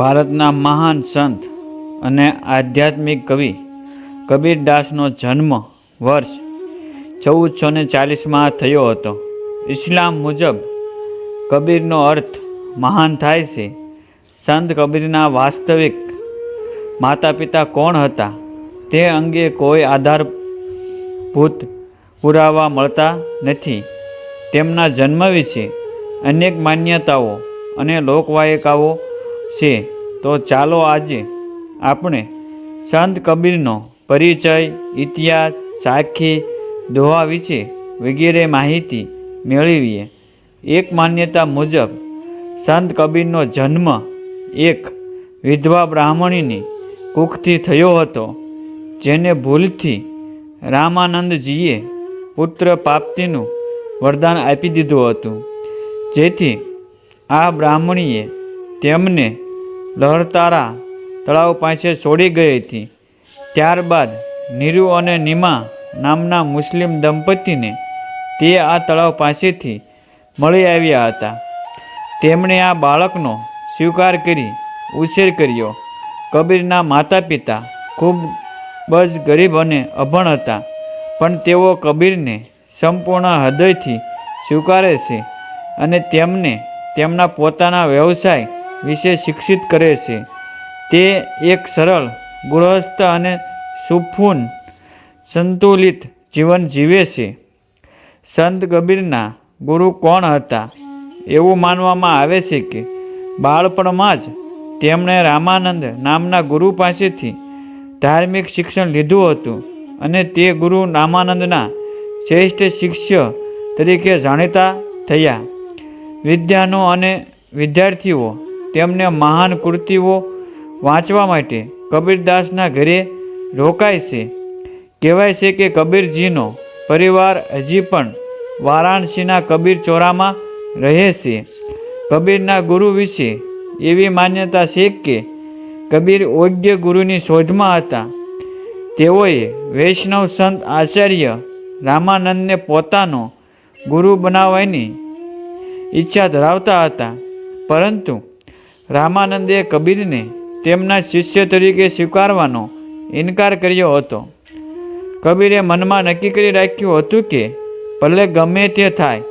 ભારતના મહાન સંત અને આધ્યાત્મિક કવિ કબીરદાસનો જન્મ વર્ષ ચૌદસો ને ચાલીસમાં થયો હતો. ઇસ્લામ મુજબ કબીરનો અર્થ મહાન થાય છે. સંત કબીરના વાસ્તવિક માતા પિતા કોણ હતા? તે અંગે કોઈ આધારભૂત પુરાવા મળતા નથી. તેમના જન્મ વિશે અનેક માન્યતાઓ અને લોકવાયકાઓ છે, તો ચાલો આજે આપણે સંત કબીરનો પરિચય, ઇતિહાસ, સાખી, દોહા વિશે વગેરે માહિતી મેળવીએ. એક માન્યતા મુજબ, સંત કબીરનો જન્મ એક વિધવા બ્રાહ્મણીની કુખથી થયો હતો, જેને ભૂલથી રામાનંદજીએ પુત્ર પ્રાપ્તિનું વરદાન આપી દીધું હતું. જેથી આ બ્રાહ્મણીએ તેમને લહરતારા તળાવ પાસે છોડી ગઈ હતી. ત્યારબાદ નીરુ અને નિમા નામના મુસ્લિમ દંપતીને તે આ તળાવ પાસેથી મળી આવ્યા હતા. તેમણે આ બાળકનો સ્વીકાર કરી ઉછેર કર્યો. કબીરના માતા પિતા ખૂબ જ ગરીબ અને અભણ હતા, પણ તેઓ કબીરને સંપૂર્ણ હૃદયથી સ્વીકારે છે અને તેમને તેમના પોતાના વ્યવસાય વિશે શિક્ષિત કરે છે. તે એક સરળ, ગૃહસ્થ અને સુફૂન સંતુલિત જીવન જીવે છે. સંત કબીરના ગુરુ કોણ હતા? એવું માનવામાં આવે છે કે બાળપણમાં જ તેમણે રામાનંદ નામના ગુરુ પાસેથી ધાર્મિક શિક્ષણ લીધું હતું અને તે ગુરુ રામાનંદના શ્રેષ્ઠ શિષ્ય તરીકે જાણીતા થયા. વિદ્યાનો અને વિદ્યાર્થીઓ તેમને મહાન કૃતિઓ વાંચવા માટે કબીરદાસના ઘરે રોકાય છે. કહેવાય છે કે કબીરજીનો પરિવાર હજી પણ વારાણસીના કબીર ચોરામાં રહે છે. કબીરના ગુરુ વિશે એવી માન્યતા છે કે કબીર યોગ્ય ગુરુની શોધમાં હતા. તેઓએ વૈષ્ણવ સંત આચાર્ય રામાનંદને પોતાનો ગુરુ બનાવવાની ઈચ્છા ધરાવતા હતા. પરંતુ રામાનંદે કબીરને તેમના શિષ્ય તરીકે સ્વીકારવાનો ઇનકાર કર્યો હતો. કબીરે મનમાં નક્કી કરી રાખ્યું હતું કે ભલે ગમે તે થાય,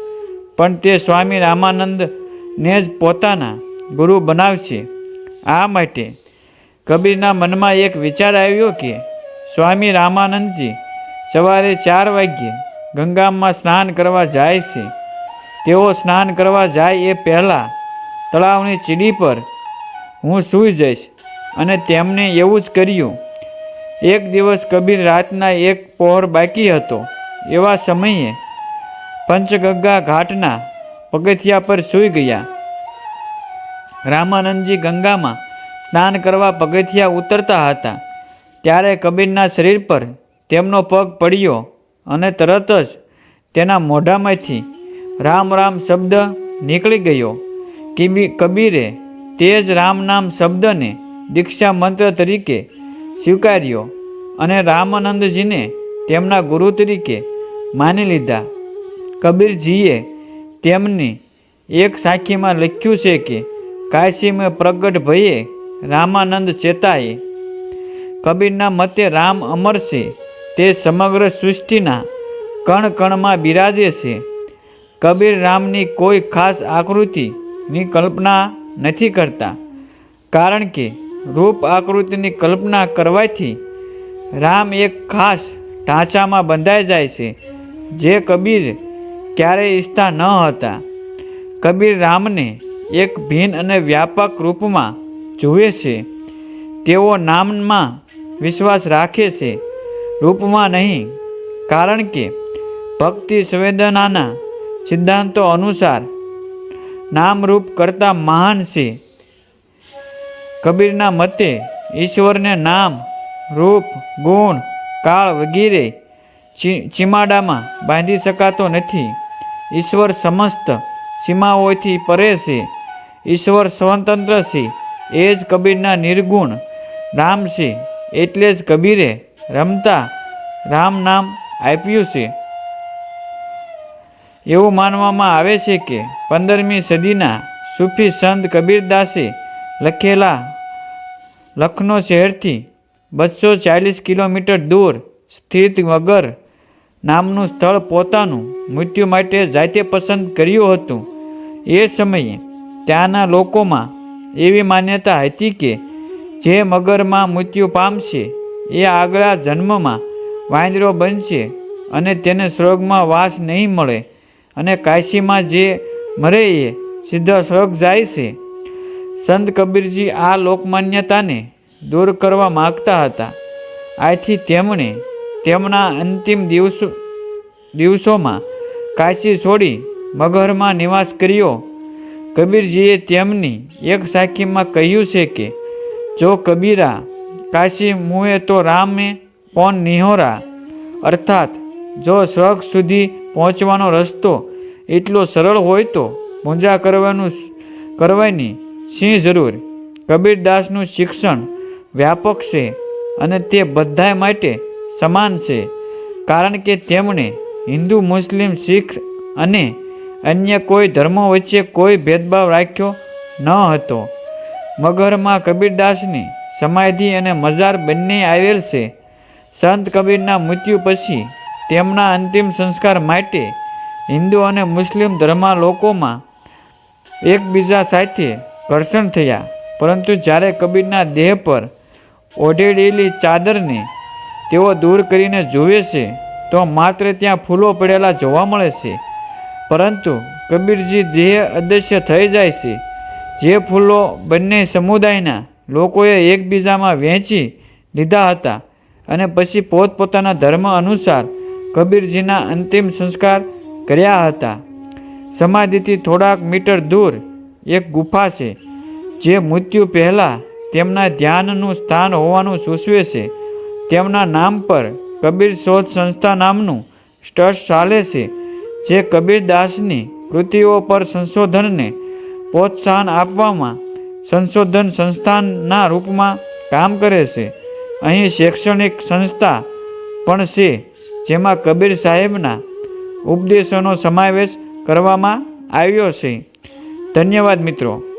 પણ તે સ્વામી રામાનંદને જ પોતાના ગુરુ બનાવશે. આ માટે કબીરના મનમાં એક વિચાર આવ્યો કે સ્વામી રામાનંદજી સવારે ચાર વાગ્યે ગંગામાં સ્નાન કરવા જાય છે. તેઓ સ્નાન કરવા જાય એ પહેલાં તળાવની ચીડી પર હું સૂઈ જઈશ અને તેમણે એવું જ કર્યું. એક દિવસ કબીર રાતના એક પહોર બાકી હતો. એવા સમયે પંચગંગા ઘાટના પગથિયા પર સૂઈ ગયા. રામાનંદજી ગંગામાં સ્નાન કરવા પગથિયા ઉતરતા હતા. ત્યારે કબીરના શરીર પર તેમનો પગ પડ્યો અને તરત જ તેના મોઢામાંથી રામ રામ શબ્દ નીકળી ગયો. કિબી કબીરે તે જ રામ નામ શબ્દને દીક્ષા મંત્ર તરીકે સ્વીકાર્યો અને રામાનંદજીને તેમના ગુરુ તરીકે માની લીધા. કબીરજીએ તેમની એક સાખીમાં લખ્યું છે કે, કાશીમાં પ્રગટ ભયે રામાનંદ ચેતાએ. કબીરના મતે રામ અમર છે, તે સમગ્ર સૃષ્ટિના કણ કણમાં બિરાજે છે. કબીર રામની કોઈ ખાસ આકૃતિની કલ્પના નથી કરતા. કારણ કે રૂપ આકૃતિની કલ્પના કરવાથી રામ એક ખાસ ઢાંચામાં બંધાઈ જાય છે, જે કબીર ક્યારેય ઈચ્છતા ન હતા. કબીર રામને એક ભિન્ન અને વ્યાપક રૂપમાં જુએ છે. તેઓ નામમાં વિશ્વાસ રાખે છે, રૂપમાં નહીં. કારણ કે ભક્તિ સંવેદનાના સિદ્ધાંતો અનુસાર નામરૂપ કરતાં મહાન છે. કબીરના મતે ઈશ્વરને નામ, રૂપ, ગુણ, કાળ વગેરે ચીમાડામાં બાંધી શકાતો નથી. ઈશ્વર સમસ્ત સીમાઓથી પરે છે. ઈશ્વર સ્વતંત્ર છે. એ જ કબીરના નિર્ગુણ રામ છે. એટલે જ કબીરે રમતા રામ નામ આપ્યું છે. એવું માનવામાં આવે છે કે પંદરમી સદીના સૂફી સંત કબીરદાસે લખેલા લખનૌ શહેરથી બસો ચાલીસ કિલોમીટર દૂર સ્થિત વગર નામનું સ્થળ પોતાનું મૃત્યુ માટે જાતે પસંદ કર્યું હતું. એ સમયે ત્યાંના લોકોમાં એવી માન્યતા હતી કે જે મગરમાં મૃત્યુ પામશે એ આગલા જન્મમાં વાંદરો બનશે અને તેને સ્વર્ગમાં વાસ નહીં મળે. અને કાશીમાં જે મરે એ સીધા સ્વર્ગ જાય છે. સંત કબીરજી આ લોકમાન્યતાને દૂર કરવા માગતા હતા. આથી તેમણે તેમના અંતિમ દિવસો દિવસોમાં કાશી છોડી મગહરમાં નિવાસ કર્યો. કબીરજીએ તેમની એક સાખીમાં કહ્યું છે કે, જો કબીરા કાશી મુએ તો રામે પોન નિહોરા. અર્થાત, જો સ્વર્ગ સુધી પહોંચવાનો રસ્તો એટલો સરળ હોય તો પૂજા કરવાનું કરવાની સિંહ જરૂર. કબીરદાસનું શિક્ષણ વ્યાપક છે અને તે બધાય માટે સમાન છે. કારણ કે તેમણે હિન્દુ, મુસ્લિમ, શીખ અને અન્ય કોઈ ધર્મો વચ્ચે કોઈ ભેદભાવ રાખ્યો ન હતો. મગરમાં કબીરદાસની સમાધિ અને મજાર બંને આવેલ છે. સંત કબીરના મૃત્યુ પછી તેમના અંતિમ સંસ્કાર માટે હિન્દુ અને મુસ્લિમ ધર્મના લોકોમાં એકબીજા સાથે ઘર્ષણ થયા. પરંતુ જ્યારે કબીરના દેહ પર ઓઢેડેલી ચાદરને તેઓ દૂર કરીને જુએ છે, તો માત્ર ત્યાં ફૂલો પડેલા જોવા મળે છે. પરંતુ કબીરજી દેહ અદૃશ્ય થઈ જાય છે. જે ફૂલો બંને સમુદાયના લોકોએ એકબીજામાં વહેંચી લીધા હતા અને પછી પોતપોતાના ધર્મ અનુસાર કબીરજીના અંતિમ સંસ્કાર કર્યા હતા. સમાધિથી થોડાક મીટર દૂર એક ગુફા છે, જે મૃત્યુ પહેલાં તેમના ધ્યાનનું સ્થાન હોવાનું સૂચવે છે. તેમના નામ પર કબીર શોધ સંસ્થા નામનું ટ્રસ્ટ ચાલે છે, જે કબીરદાસની કૃતિઓ પર સંશોધનને પ્રોત્સાહન આપવામાં સંશોધન સંસ્થાનના રૂપમાં કામ કરે છે. અહીં શૈક્ષણિક સંસ્થા પણ છે. જેમાં કબીર સાહેબના ઉપદેશોનો સમાવેશ કરવામાં આવ્યો છે. ધન્યવાદ મિત્રો.